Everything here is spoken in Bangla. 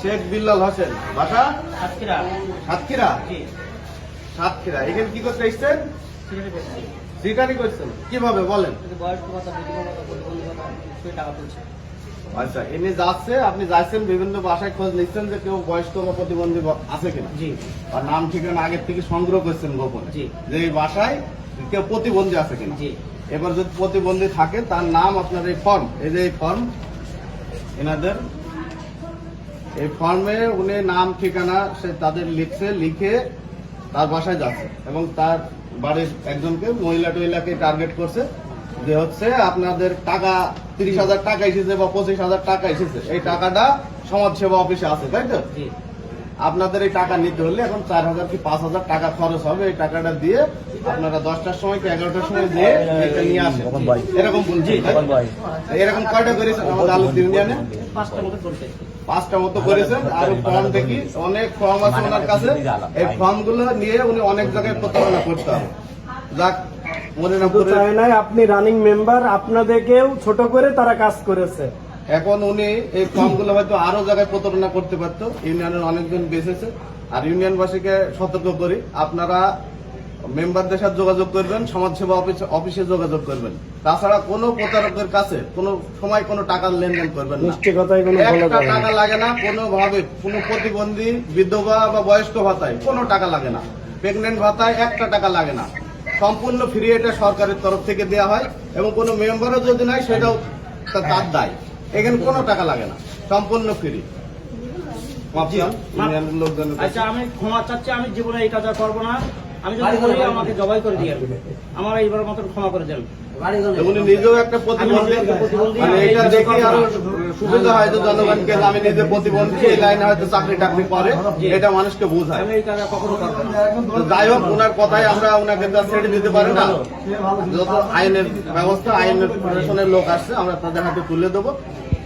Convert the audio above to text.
শেখ বিল্লাল হোসেন বাসা সাতক্ষীরা। সাতক্ষীরা? সাতক্ষীরা। এখানে কি করতে এসছেন? সিলেটে করছেন। কীভাবে? বলেন। আচ্ছা এমনি যাচ্ছে আপনি যাচ্ছেন বিভিন্ন বাসায় খোঁজ নিচ্ছেন যে কেউ বয়স্ক বা প্রতিবন্ধী আছে কিনা? জি। আর নাম ঠিকানা আগের থেকে সংগ্রহ করছেন গোপনে? জি। যে এই বাসায় কেউ প্রতিবন্ধী আছে কিনা? জি। এবার যদি প্রতিবন্ধী থাকে তার নাম আপনার এই ফর্ম এই যে এই ফর্ম এনাদের এই ফর্মে উনি নাম ঠিকানা সে তাদের লিখছে লিখে তার বাসায় যাচ্ছে এবং তার বাড়ির একজনকে মহিলা টহিলাকে টার্গেট করছে যে হচ্ছে আপনাদের টাকা তিরিশ হাজার টাকা এসেছে বা পঁচিশ হাজার টাকা এসেছে। এই টাকাটা সমাজ সেবা অফিসে আছে তাই তো? আপনাদের এই টাকা নিতে হলে এখন চার হাজার কি পাঁচ হাজার টাকা খরচ হবে এই টাকাটা দিয়ে আপনারা দশটার সময় কি এগারোটার সময় দিয়ে নিয়ে আসেন। এরকম বলছি এরকম কয়টা করেছেন আমাদের আলোচ ইউনিয়নে পাঁচটা মতো করছে পাঁচটা মতো করেছেন আর ফর্ম দেখি অনেক ফর্ম আছে ওনার কাছে। এই ফর্মগুলো নিয়ে উনি অনেক জায়গায় প্রতারণা করতে হবে। যাক মনে চায় নাই আপনি রানিং মেম্বার আপনাদেরকেও ছোট করে তারা কাজ করেছে। এখন উনি এই ফর্মগুলো হয়তো আরও জায়গায় প্রতারণা করতে পারতো। ইউনিয়নের অনেকজন বেঁচেছে। আর ইউনিয়নবাসীকে সতর্ক করি আপনারা মেম্বারদের সাথে যোগাযোগ করবেন সমাজসেবা অফিস অফিসে যোগাযোগ করবেন। তাছাড়া কোনো প্রতারকের কাছে কোনো সময় কোনো টাকার লেনদেন করবেন একটা টাকা লাগে না কোনো ভাবে কোনো প্রতিবন্ধী বিধবা বা বয়স্ক ভাতায় কোনো টাকা লাগে না। প্রেগনেন্ট ভাতায় একটা টাকা লাগে না। সম্পূর্ণ ফ্রি এটা সরকারের তরফ থেকে দেওয়া হয় এবং কোনো মেম্বারও যদি নাই সেটাও তা- তার দায়। এখানে কোনো টাকা লাগে না। সম্পূর্ণ ফ্রি। আচ্ছা আমি ক্ষমা চাচ্ছি আমি জীবনে এই কাজ আর করব না। আমি যদি করি আমাকে জবাই করে দিয়ে আমার এইবার মতন ক্ষমা করে দেন। উনি নিজেও একটা প্রতিবন্ধী। মানে এটা দেখে আরও সুবিধা হয় যে জনগণকে আমি নিজে প্রতিবন্ধী এই লাইনে হয়তো চাকরি টাকরি করে এটা মানুষকে বোঝায়। আমি এই কাজ কখনো করব না। যাই হোক ওনার কথাই আমরা ওনাকে ছেড়ে দিতে পারি না যত আইনের ব্যবস্থা আইনের প্রশাসনের লোক আসছে আমরা তাদের হাতে তুলে দেবো।